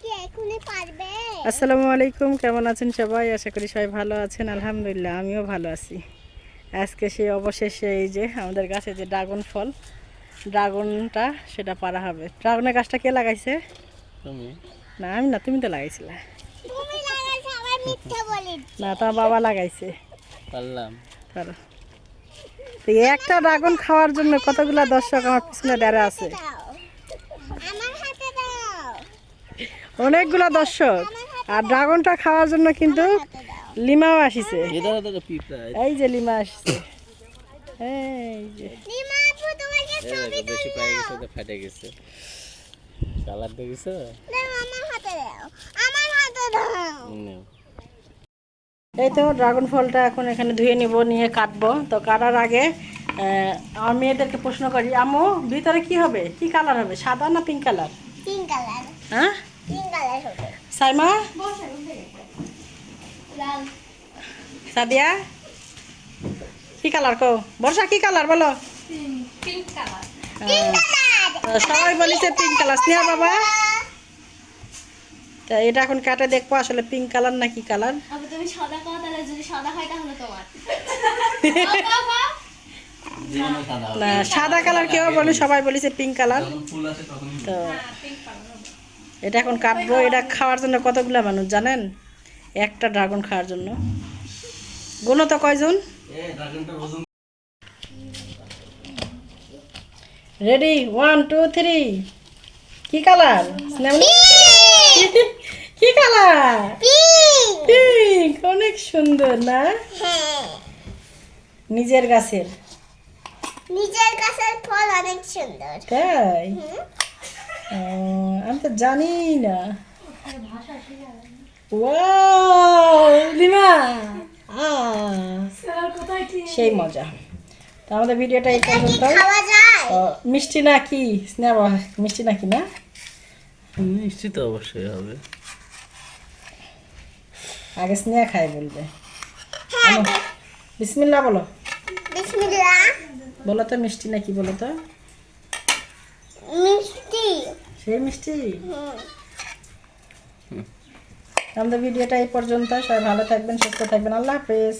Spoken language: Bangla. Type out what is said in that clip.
কি আসসালামু আলাইকুম কেমন আছেন সবাই? আশা করি সবাই ভালো আছেন আলহামদুলিল্লাহ আমিও ভালো আছি। আজকে সেই অবশেষে এই যে আমাদের গাছে যে ড্রাগন ফল ড্রাগনটা সেটা পারা হবে। ড্রাগনের গাছটা কে লাগাইছে? না আমি না তুমি তো লাগাইছিলে। তুমি লাগাইছো আবার মিথ্যা বলি না তোমার বাবা লাগাইছে। পারলাম। একটা ড্রাগন খাওয়ার জন্য কতগুলা দর্শক আমার পিছনে দাঁড়া আছে? অনেকগুলা দর্শক। আর ড্রাগনটা খাওয়ার জন্য কিন্তু লিমাও আসিছে। এই যে লিমা আসছে। এই যে। এই তো ড্রাগন ফলটা এখন এখানে ধুয়ে নিব নিয়ে কাটবো। তো কাটার আগে আমার মেয়েদেরকে প্রশ্ন করি আমু ভিতরে কি হবে? কি কালার হবে সাদা না পিঙ্ক কালার পিঙ্ক কালার হ্যাঁ? সাইমা? সাদিয়া? কি কালার কো বর্ষা কি কালার বলো? Pink colour ah, pink colour তো সবাই বলিছে পিঙ্ক কালার স্নেহা বাবা? তা এটা এখন কাটে দেখব আসলে পিঙ্ক কালার না কি কালার তুমি সাদা কথা তাহলে যদি সাদা হয় তাহলে তোমার। জীবনে সাদা হবে। না সাদা কালার কেউ বলি সবাই বলিছে পিঙ্ক কালার তো এটা এখন কাটবো এটা খাওয়ার জন্য কতগুলা মানুষ জানেন? একটা ড্রাগন খাওয়ার জন্য। গুলো তো কয়জন? রেডি ওয়ান টু থ্রি কি কালার? কি কালার? পিঙ্ক অনেক সুন্দর না? হ্যাঁ। নিজের গাছের। নিজের গাছের ফল অনেক সুন্দর। তাই? আমি তো জানি না। লিমা সেই মজা। তো আমাদের ভিডিওটা এই পর্যন্ত মিষ্টি না কি স্নেহ মিষ্টি নাকি না? নিশ্চিত অবশ্যই হবে। আগে স্নেহ খাই বলবে। হ্যাঁ বিসমিল্লা বলো। বলো তো মিষ্টি নাকি বলো তো। মিষ্টি। সেই মিষ্টি? আমাদের ভিডিওটা এই পর্যন্ত। সবাই ভালো থাকবেন সুস্থ থাকবেন। আল্লাহ হাফেজ।